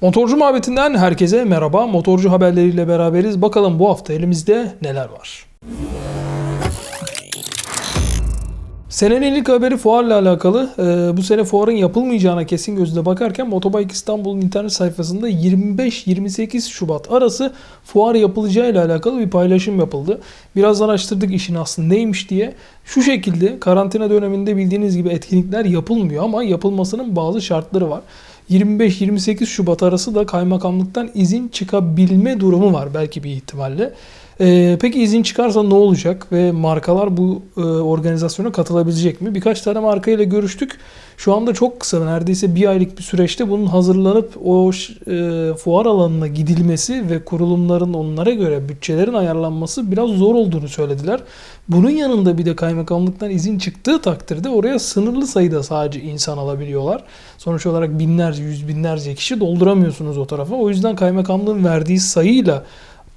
Motorcu muhabbetinden herkese merhaba. Motorcu haberleriyle beraberiz. Bakalım bu hafta elimizde neler var. Senenin ilk haberi fuarla alakalı. Ee, bu sene fuarın yapılmayacağına kesin gözle bakarken Motobike İstanbul'un internet sayfasında 25-28 Şubat arası fuar yapılacağıyla alakalı bir paylaşım yapıldı. Biraz araştırdık işin aslında neymiş diye. Şu şekilde karantina döneminde bildiğiniz gibi etkinlikler yapılmıyor ama yapılmasının bazı şartları var. 25-28 Şubat arası da kaymakamlıktan izin çıkabilme durumu var belki bir ihtimalle. Ee, peki izin çıkarsa ne olacak ve markalar bu e, organizasyona katılabilecek mi? Birkaç tane markayla görüştük. Şu anda çok kısa neredeyse bir aylık bir süreçte bunun hazırlanıp o e, fuar alanına gidilmesi ve kurulumların onlara göre bütçelerin ayarlanması biraz zor olduğunu söylediler. Bunun yanında bir de kaymakamlıktan izin çıktığı takdirde oraya sınırlı sayıda sadece insan alabiliyorlar. Sonuç olarak binlerce, yüz binlerce kişi dolduramıyorsunuz o tarafa. O yüzden kaymakamlığın verdiği sayıyla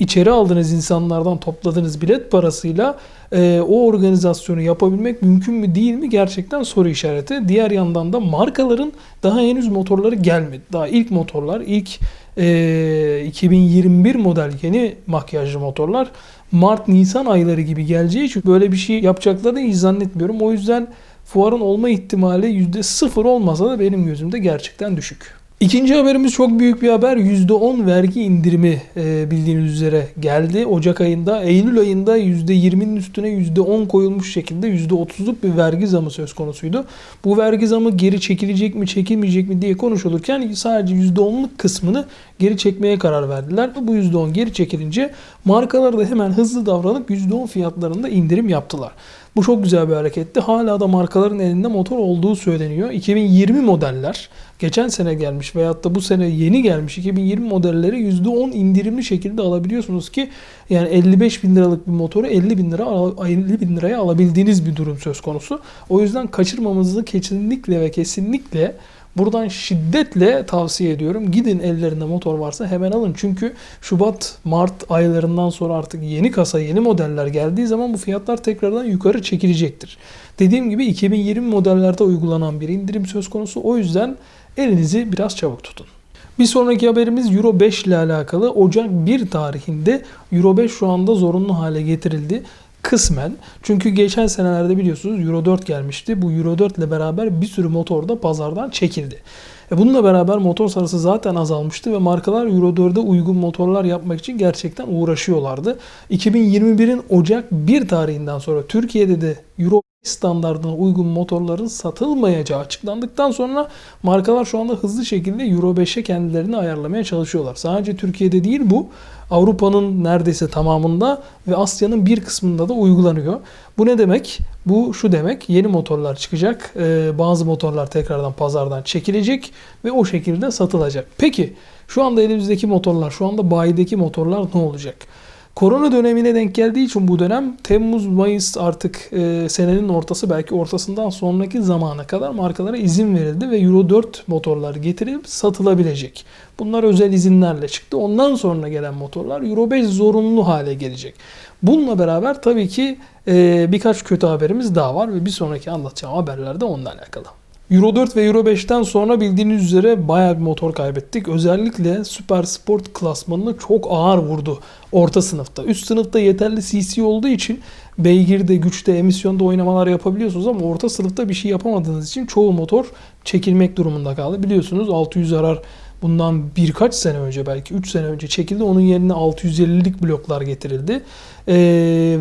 içeri aldığınız insanlardan topladığınız bilet parasıyla e, o organizasyonu yapabilmek mümkün mü değil mi gerçekten soru işareti. Diğer yandan da markaların daha henüz motorları gelmedi. Daha ilk motorlar, ilk e, 2021 model yeni makyajlı motorlar Mart-Nisan ayları gibi geleceği için böyle bir şey yapacaklarını hiç zannetmiyorum. O yüzden fuarın olma ihtimali %0 olmasa da benim gözümde gerçekten düşük. İkinci haberimiz çok büyük bir haber. %10 vergi indirimi e, bildiğiniz üzere geldi. Ocak ayında, Eylül ayında %20'nin üstüne %10 koyulmuş şekilde %30'luk bir vergi zamı söz konusuydu. Bu vergi zamı geri çekilecek mi, çekilmeyecek mi diye konuşulurken sadece %10'luk kısmını geri çekmeye karar verdiler. Bu %10 geri çekilince markalar da hemen hızlı davranıp %10 fiyatlarında indirim yaptılar. Bu çok güzel bir hareketti. Hala da markaların elinde motor olduğu söyleniyor. 2020 modeller geçen sene gelmiş veyahut da bu sene yeni gelmiş 2020 modelleri %10 indirimli şekilde alabiliyorsunuz ki yani 55 bin liralık bir motoru 50 bin lira 50 bin liraya alabildiğiniz bir durum söz konusu. O yüzden kaçırmamızı kesinlikle ve kesinlikle Buradan şiddetle tavsiye ediyorum. Gidin ellerinde motor varsa hemen alın. Çünkü Şubat, Mart aylarından sonra artık yeni kasa, yeni modeller geldiği zaman bu fiyatlar tekrardan yukarı çekilecektir. Dediğim gibi 2020 modellerde uygulanan bir indirim söz konusu. O yüzden elinizi biraz çabuk tutun. Bir sonraki haberimiz Euro 5 ile alakalı. Ocak 1 tarihinde Euro 5 şu anda zorunlu hale getirildi. Kısmen. Çünkü geçen senelerde biliyorsunuz Euro 4 gelmişti. Bu Euro 4 ile beraber bir sürü motor da pazardan çekildi. E bununla beraber motor sayısı zaten azalmıştı ve markalar Euro 4'e uygun motorlar yapmak için gerçekten uğraşıyorlardı. 2021'in Ocak 1 tarihinden sonra Türkiye'de de Euro standartına uygun motorların satılmayacağı açıklandıktan sonra markalar şu anda hızlı şekilde Euro 5'e kendilerini ayarlamaya çalışıyorlar. Sadece Türkiye'de değil bu. Avrupa'nın neredeyse tamamında ve Asya'nın bir kısmında da uygulanıyor. Bu ne demek? Bu şu demek. Yeni motorlar çıkacak. Ee, bazı motorlar tekrardan pazardan çekilecek ve o şekilde satılacak. Peki şu anda elimizdeki motorlar, şu anda bayideki motorlar ne olacak? Korona dönemine denk geldiği için bu dönem Temmuz, Mayıs artık e, senenin ortası belki ortasından sonraki zamana kadar markalara izin verildi ve Euro 4 motorlar getirip satılabilecek. Bunlar özel izinlerle çıktı. Ondan sonra gelen motorlar Euro 5 zorunlu hale gelecek. Bununla beraber tabii ki e, birkaç kötü haberimiz daha var ve bir sonraki anlatacağım haberlerde onunla alakalı. Euro 4 ve Euro 5'ten sonra bildiğiniz üzere bayağı bir motor kaybettik. Özellikle Super Sport klasmanını çok ağır vurdu orta sınıfta. Üst sınıfta yeterli CC olduğu için beygirde, güçte, emisyonda oynamalar yapabiliyorsunuz ama orta sınıfta bir şey yapamadığınız için çoğu motor çekilmek durumunda kaldı. Biliyorsunuz 600 arar bundan birkaç sene önce belki 3 sene önce çekildi. Onun yerine 650'lik bloklar getirildi. Ee,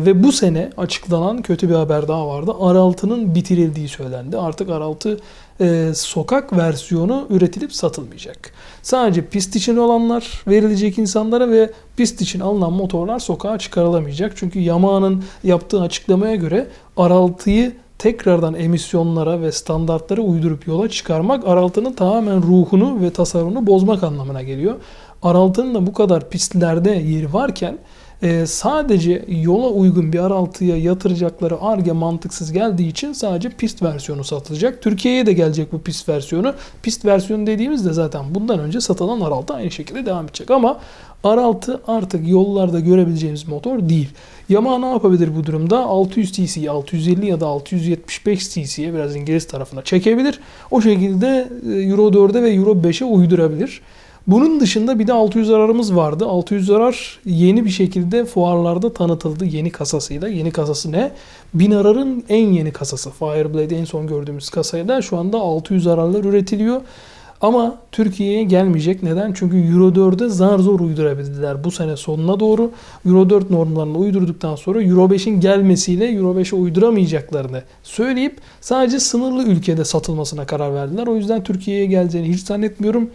ve bu sene açıklanan kötü bir haber daha vardı. R6'nın bitirildiği söylendi. Artık R6 e, sokak versiyonu üretilip satılmayacak. Sadece pist için olanlar verilecek insanlara ve pist için alınan motorlar sokağa çıkarılamayacak. Çünkü Yamaha'nın yaptığı açıklamaya göre R6'yı tekrardan emisyonlara ve standartlara uydurup yola çıkarmak R6'nın tamamen ruhunu ve tasarımını bozmak anlamına geliyor. R6'nın da bu kadar pistlerde yeri varken e, sadece yola uygun bir R6'ya yatıracakları arge mantıksız geldiği için sadece pist versiyonu satılacak. Türkiye'ye de gelecek bu pist versiyonu. Pist versiyonu dediğimizde zaten bundan önce satılan R6 aynı şekilde devam edecek ama R6 artık yollarda görebileceğimiz motor değil. Yamaha ne yapabilir bu durumda? 600 cc, 650 ya da 675 cc'ye biraz İngiliz tarafına çekebilir. O şekilde e, Euro 4'e ve Euro 5'e uydurabilir. Bunun dışında bir de 600 ararımız vardı. 600 arar yeni bir şekilde fuarlarda tanıtıldı yeni kasasıyla. Yeni kasası ne? 1000 ararın en yeni kasası. Fireblade en son gördüğümüz kasayla şu anda 600 ararlar üretiliyor. Ama Türkiye'ye gelmeyecek. Neden? Çünkü Euro 4'e zar zor uydurabildiler bu sene sonuna doğru. Euro 4 normlarını uydurduktan sonra Euro 5'in gelmesiyle Euro 5'e uyduramayacaklarını söyleyip sadece sınırlı ülkede satılmasına karar verdiler. O yüzden Türkiye'ye geleceğini hiç zannetmiyorum.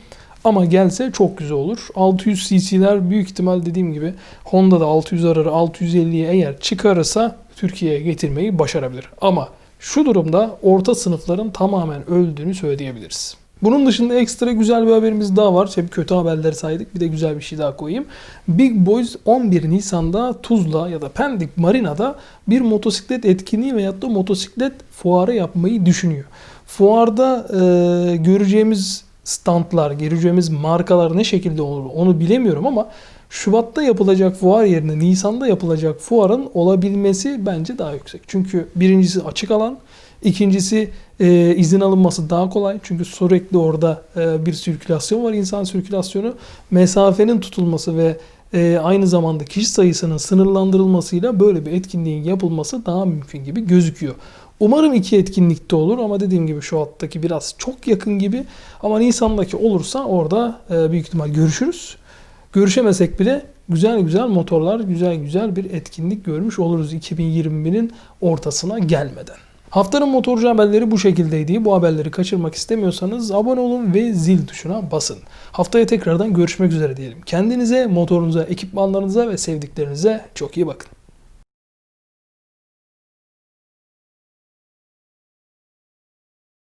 Ama gelse çok güzel olur. 600 cc'ler büyük ihtimal dediğim gibi Honda'da 600 ararı 650'ye eğer çıkarırsa Türkiye'ye getirmeyi başarabilir. Ama şu durumda orta sınıfların tamamen öldüğünü söyleyebiliriz. Bunun dışında ekstra güzel bir haberimiz daha var. Hep kötü haberleri saydık. Bir de güzel bir şey daha koyayım. Big Boys 11 Nisan'da Tuzla ya da Pendik Marina'da bir motosiklet etkinliği veyahut da motosiklet fuarı yapmayı düşünüyor. Fuarda e, göreceğimiz standlar, göreceğimiz markalar ne şekilde olur onu bilemiyorum ama Şubat'ta yapılacak fuar yerine Nisan'da yapılacak fuarın olabilmesi bence daha yüksek. Çünkü birincisi açık alan, ikincisi e, izin alınması daha kolay. Çünkü sürekli orada e, bir sirkülasyon var, insan sirkülasyonu. Mesafenin tutulması ve e, aynı zamanda kişi sayısının sınırlandırılmasıyla böyle bir etkinliğin yapılması daha mümkün gibi gözüküyor. Umarım iki etkinlikte olur ama dediğim gibi şu alttaki biraz çok yakın gibi. Ama Nisan'daki olursa orada e, büyük ihtimal görüşürüz. Görüşemesek bile güzel güzel motorlar, güzel güzel bir etkinlik görmüş oluruz 2021'in ortasına gelmeden. Haftanın motorcu haberleri bu şekildeydi. Bu haberleri kaçırmak istemiyorsanız abone olun ve zil tuşuna basın. Haftaya tekrardan görüşmek üzere diyelim. Kendinize, motorunuza, ekipmanlarınıza ve sevdiklerinize çok iyi bakın.